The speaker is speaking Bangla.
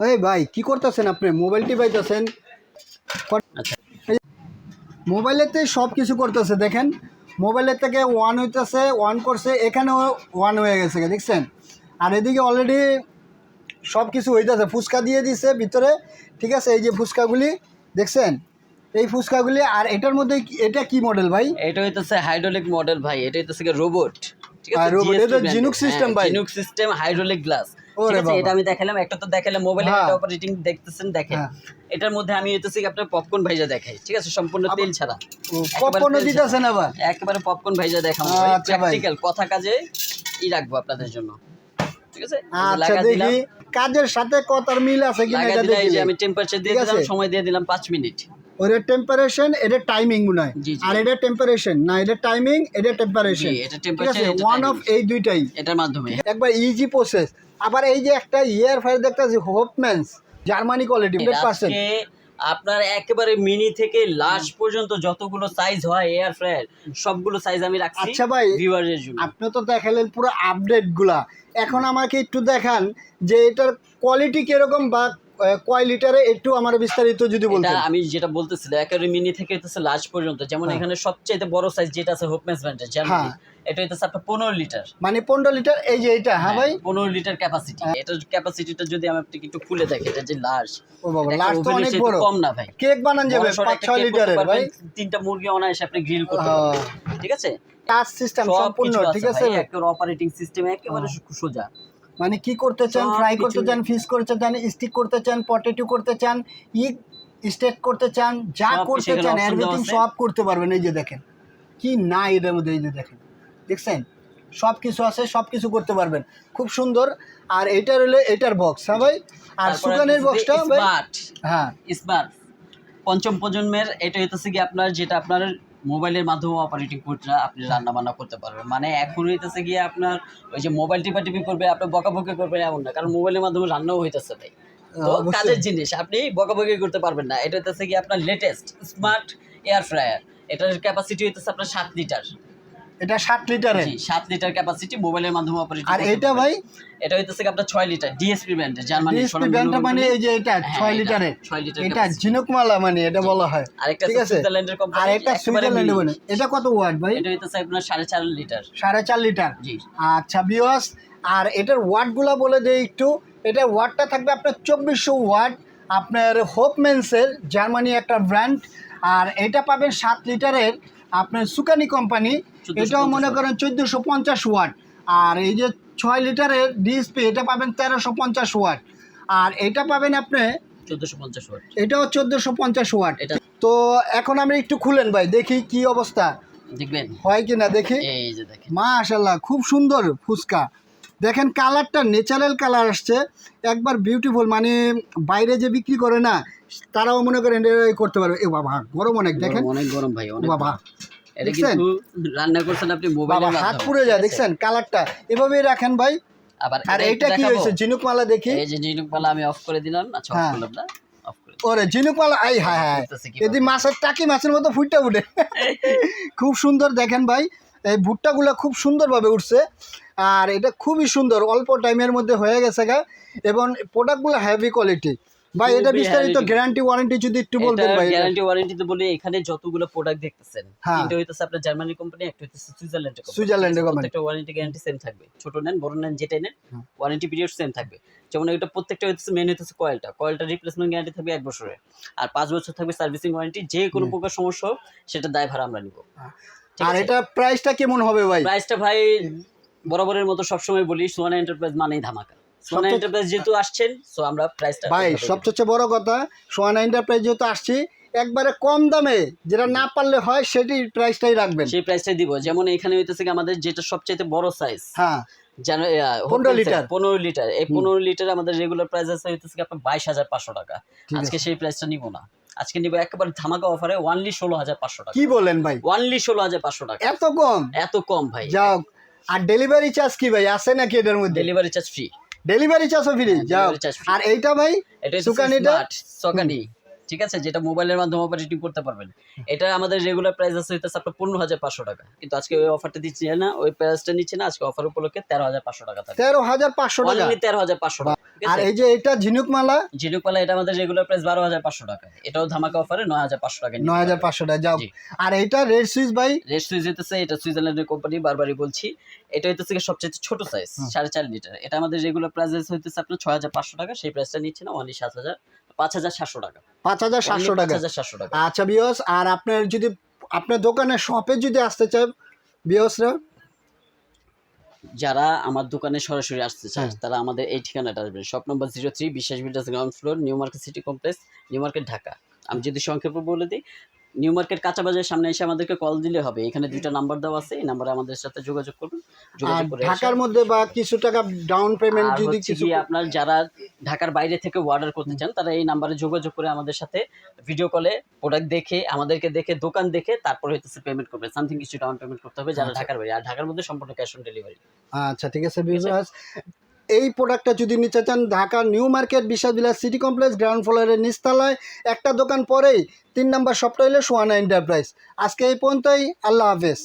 এই ভাই কি করতেছেন আপনি? মোবাইল টিপাইতেছেন। আচ্ছা। মোবাইলেতে সব কিছু করতেছে দেখেন। মোবাইলের থেকে ওয়ান হইতেছে ওয়ান করছে এখানেও ওয়ান হয়ে গেছে দেখছেন? আর এদিকে অলরেডি সব কিছু হইতেছে ফুচকা দিয়ে দিছে ভিতরে ঠিক আছে? এই যে ফুচকাগুলি দেখছেন? এই ফুচকাগুলি আর এটার মধ্যে এটা কি মডেল ভাই? এটা হইতেছে হাইড্রোলিক মডেল ভাই এটা হইতেছে রোবট ঠিক আছে? robot, GSP এটা এর। system হ্যাঁ, ভাই। Chinook system hydraulic glass. এটা আমি দেখালাম একটা তো দেখালাম মোবাইলে হ্যাঁ। একটা অপারেটিং দেখতেছেন দেখেন। হ্যাঁ। এটার মধ্যে আমি হইতেছে আপনার পপকর্ন ভাইজা দেখাই ঠিক আছে? সম্পূর্ণ তেল ছাড়া। দিতেছেন আবার? একেবারে পপকর্ন ভাইজা দেখাবো আচ্ছা প্র্যাকটিক্যাল কথা কাজে ই রাখব আপনাদের জন্য। ঠিক আছে? আচ্ছা দেখি কাজের সাথে কতার মিল আছে কিনা এটা দেখি। আমি টেম্পারেচার দিয়ে দিলাম আছে। সময় দিয়ে দিলাম পাঁচ মিনিট। ওর টেম্পারেশন এটা টাইমিং মনে হয়। আর এটা টেম্পারেশন না এটা টাইমিং এটা টেম্পারেশন ঠিক আছে? One off. এই দুইটাই। এটার মাধ্যমে। একবার ইজি প্রসেস আবার এই যে একটা ইয়ার ফায়ার দেখতেছি হোপম্যান্স জার্মানি কোয়ালিটি পার্সেন্ট আপনার একেবারে মিনি থেকে লাস্ট পর্যন্ত যতগুলো সাইজ হয় এয়ার ফ্রায়ার সবগুলো সাইজ আমি রাখছি আচ্ছা ভাই, ভিউয়ারের জন্য। আপনি তো দেখালেন পুরো আপডেটগুলা। এখন আমাকে একটু দেখান যে এটার কোয়ালিটি কীরকম বা কয় লিটারে একটু আমার বিস্তারিত যদি এটা আমি যেটা বলতেছিলাম একেবারে মিনি থেকে হইতেছে লাস্ট পর্যন্ত। যেমন হ্যাঁ। এখানে সবচেয়ে বড় সাইজ যেটা আছে ব্র্যান্ডের জার্মানি হ্যাঁ। এটা হইতেছে আপনার পনেরো লিটার। মানে পনেরো লিটার এই যে এটা হ্যাঁ ভাই? পনেরো লিটার ক্যাপাসিটি এটার ক্যাপাসিটিটা যদি আমি আপনাকে একটু খুলে দেখি এটা যে লার্জ ও বাবা লাস্ট তো অনেক বড়। কম না ভাই। কেক বানান যাবে বড় সড়ো পাঁচ একটা ছয় cake করতে লিটারের ভাই? তিনটা মুরগি অনায়াসে আপনি গ্রিল করতে হ্যাঁ। পারবেন। ঠিক আছে? টাচ সিস্টেম সম্পূর্ণ ঠিক আছে? আছে অপারেটিং সিস্টেম একেবারে সোজা। মানে কি করতে চান? ফ্রাই করতে চান ফিশ করতে চান স্টিক করতে চান পটেটো করতে চান ই স্টেক করতে চান যা করতে চান এভরিথিং সব করতে পারবেন। এই যে দেখেন কি না এটার মধ্যে এই যে দেখেন। দেখছেন? সব কিছু আছে সব কিছু করতে পারবেন। খুব সুন্দর। আর এটার হলে এটার বক্স হ্যাঁ ভাই? আর সুগানের বক্সটা হ্যাঁ। স্মার্ট পঞ্চম প্রজন্মের এটা হইতেছে কি আপনার যেটা আপনার মোবাইলের মাধ্যমে অপারেটিং করতে আপনি রান্না বান্না করতে পারবেন। মানে এখন হইতেছে গিয়ে আপনার ওই যে মোবাইল টিপা টিপি করবে আপনি বকাবকি করবেন এমন না কারণ মোবাইলের মাধ্যমে রান্নাও হইতেছে তাই। তো কাজের জিনিস আপনি বকাবকি করতে পারবেন না। এটা হইতেছে গিয়ে আপনার লেটেস্ট স্মার্ট এয়ার ফ্রায়ার এটার ক্যাপাসিটি হইতেছে আপনার সাত লিটার এটা ষাট লিটারের জি সাত লিটার ক্যাপাসিটি মোবাইলের মাধ্যমে অপারেটিং আর এটা ভাই? এটা হইতেছে কি আপনার ছয় লিটার ডিএসপি ব্র্যান্ডের জার্মানি ডিএসপি ব্যান্ডটা মানে এই যে এটা হ্যাঁ, ছয় এটা লিটারের ছয় লিটার এটা ঝিনুকমালা মানে এটা বলা হয়। আরেকটা ঠিক আছে? সুইজারল্যান্ডের কোম্পানি আর এটা সুইজারল্যান্ডে বলে এটা কত ওয়াট ভাই? এটা হইতেছে আপনার সাড়ে চার লিটার সাড়ে চার লিটার জি। আচ্ছা বিওয়াস আর এটার ওয়াটগুলো বলে দেই একটু। এটার ওয়াটটা থাকবে আপনার চব্বিশশো ওয়াট আপনার হোপমেন্সের জার্মানি একটা ব্র্যান্ড আর এটা পাবেন সাত লিটারের আপনার সুকানি কোম্পানি এটাও মনে করেন চোদ্দোশো পঞ্চাশ ওয়াট। আর এই যে ছয় লিটারের ডিএসপি এটা পাবেন তেরোশো পঞ্চাশ ওয়াট। আর এটা পাবেন আপনি চোদ্দশো পঞ্চাশ ওয়াট। এটাও চোদ্দোশো পঞ্চাশ ওয়াট। এটা তো এখন আমি একটু খুলেন ভাই দেখি কি অবস্থা। দেখবেন? হয় কি না দেখি? এই যে দেখেন। মাশাল্লাহ খুব সুন্দর ফুচকা। দেখেন কালারটা ন্যাচারাল কালার আসছে। একবার বিউটিফুল মানে বাইরে যে বিক্রি করে না তারাও মনে করেন করতে পারবে। এ বাবা গরম অনেক দেখেন। গরম, অনেক গরম ভাই অনেক বাবা দেখছেন? রান্না করছেন আপনি মোবাইলে হাত পুড়ে যায় দেখছেন? কালারটা এভাবেই রাখেন ভাই। আবার আর এটা এইটা কি? হয়েছে? ঝিনুকমালা দেখি। এই যে জিনুকমালা আমি অফ করে দিলাম। আচ্ছা অফ হ্যাঁ। করলাম না? ওরে ঝিনুকমালা আই হ্যাঁ হ্যাঁ। যদি মাছের টাকি মাছের মতো ফুটটা উঠে। খুব সুন্দর দেখেন ভাই। এই ভুট্টাগুলো খুব সুন্দরভাবে উঠছে। আর এটা খুবই সুন্দর অল্প টাইমের মধ্যে হয়ে গেছে গা। এবং প্রোডাক্টগুলো হেভি কোয়ালিটি ভাই এটা বিস্তারিত গ্যারান্টি ওয়ারেন্টি যদি একটু বলতেন ভাই। গ্যারান্টি ওয়ারেন্টিতে বলি এখানে যতগুলো প্রোডাক্ট দেখতেছেন হ্যাঁ। তিনটা হইতেছে আপনার জার্মানি কোম্পানি একটা হইতেছে সুইজারল্যান্ডের কোম্পানি সুইজারল্যান্ডের company। প্রত্যেকটা ওয়ারেন্টি গ্যারান্টি সেম থাকবে। ছোট নেন বড় নেন যেটাই নেন ওয়ারেন্টি পিরিয়ড সেম থাকবে। যেমন এটা প্রত্যেকটা হইতেছে মেন হইতেছে কয়েলটা কয়েলটা রিপ্লেসমেন্ট গ্যারান্টি থাকবে এক বছরের আর পাঁচ বছর থাকবে সার্ভিসিং ওয়ারেন্টি যে কোনো প্রকার সমস্যা হোক সেটা দায় ভাড়া আমরা নিব। ঠিক আর এটা প্রাইসটা কেমন হবে ভাই? প্রাইসটা ভাই বরাবরের মতো সবসময় বলি সোয়ানা এন্টারপ্রাইজ মানেই ধামাকা। সোয়ানা এন্টারপ্রাইজ যেহেতু আসছেন সো আমরা প্রাইসটা ভাই সবচেয়ে বড় কথা সোয়ানা এন্টারপ্রাইজ যেহেতু আসছি একবারে কম দামে যেটা না পারলে হয় সেটি প্রাইসটাই রাখবেন। সেই প্রাইসটাই দিব। যেমন এখানে হইতেছে কি আমাদের যেটা সবচেয়ে বড় সাইজ হ্যাঁ। 15 লিটার। পনেরো লিটার এই পনেরো লিটার আমাদের রেগুলার প্রাইস আছে হইতেছে আপনার বাইশ হাজার পাঁচশো টাকা। আজকে সেই প্রাইসটা নিব না। আজকে নিব একেবারে ধামাকা অফারে ওয়ানলি ষোলো হাজার পাঁচশো টাকা। কি বলেন ভাই? ওয়ানলি ষোলো হাজার পাঁচশো টাকা। এত কম? এত কম ভাই। যাও আর ডেলিভারি চার্জ কি ভাই? আছে নাকি এটার মধ্যে? ডেলিভারি চার্জ ফ্রি ডেলিভারি চার্জও ফ্রি যাও। আর এইটা ভাই? এটা সুকানিটা? সকানি। ঠিক আছে? যেটা মোবাইলের মাধ্যমে অপারেটিং করতে পারবেন। এটা আমাদের রেগুলার প্রাইস আছে হইতেছে আপনার পনেরো হাজার পাঁচশো টাকা। কিন্তু আজকে ওই অফারটা দিচ্ছে না? ওই প্রাইসটা নিচ্ছে না আজকে অফার উপলক্ষে তেরো হাজার পাঁচশো টাকা থাকবে তেরো হাজার পাঁচশো টাকা? তেরো হাজার পাঁচশো টাকা আর এই যে এটা ঝিনুক মালা ঝিনুকপালা এটা আমাদের রেগুলার প্রাইস বারো হাজার পাঁচশো টাকা। এটাও ধামাকা অফারে নয় হাজার পাঁচশো টাকা নয় হাজার পাঁচশো টাকা যাও। আর এইটা রেড সুইচ ভাই? রেড সুইচ হইতেছে এটা সুইজারল্যান্ডের কোম্পানি বারবারই বলছি। এটা হইতেছে সবচেয়ে ছোট সাইজ সাড়ে চার লিটার। এটা আমাদের রেগুলার প্রাইস হইতেছে আপনার ছয় হাজার পাঁচশো টাকা সেই প্রাইসটা নিচ্ছে না অনলি সাত হাজার পাঁচ হাজার সাতশো টাকা। পাঁচ হাজার সাতশো টাকা। সাতশো টাকা। আচ্ছা বিয়স আর আপনার যদি আপনার দোকানে শপে যদি আসতে চায় বিয়সরা? যারা আমার দোকানে সরাসরি আসতে চায় হ্যাঁ। তারা আমাদের এই ঠিকানাটা আসবেন। Shop number zero three Biswas builders ground floor New Market City Complex New Market Dhaka. আমি যদি সংক্ষেপে বলে দিই নিউ মার্কেট কাঁচা বাজারের সামনে এসে আমাদেরকে কল দিলে হবে। এখানে দুইটা নাম্বার দেওয়া আছে এই নাম্বারে আমাদের সাথে যোগাযোগ করবেন যোগাযোগ করে ঢাকার মধ্যে বা কিছু টাকা ডাউন পেমেন্ট যদি কিছু আপনার যারা ঢাকার বাইরে থেকে অর্ডার করতে চান তারা এই নাম্বারে যোগাযোগ করে আমাদের সাথে ভিডিও কলে প্রোডাক্ট দেখে আমাদেরকে দেখে দোকান দেখে তারপর হইতেছে পেমেন্ট করবে। সামথিং কিছু ডাউন পেমেন্ট করতে হবে যারা আচ্ছা। ঢাকার বাইরে। আর ঢাকার মধ্যে সম্পূর্ণ ক্যাশ অন ডেলিভারি আচ্ছা ঠিক আছে এই প্রোডাক্টটা যদি নিতে চান ঢাকার নিউ মার্কেট বিশাল বিলাস সিটি কমপ্লেক্স, গ্রাউন্ড ফ্লোরের নিচতলায় একটা দোকান পরেই তিন নম্বর শপটা সোয়ানা এন্টারপ্রাইজ। আজকে এই পর্যন্তই, আল্লাহ হাফেজ।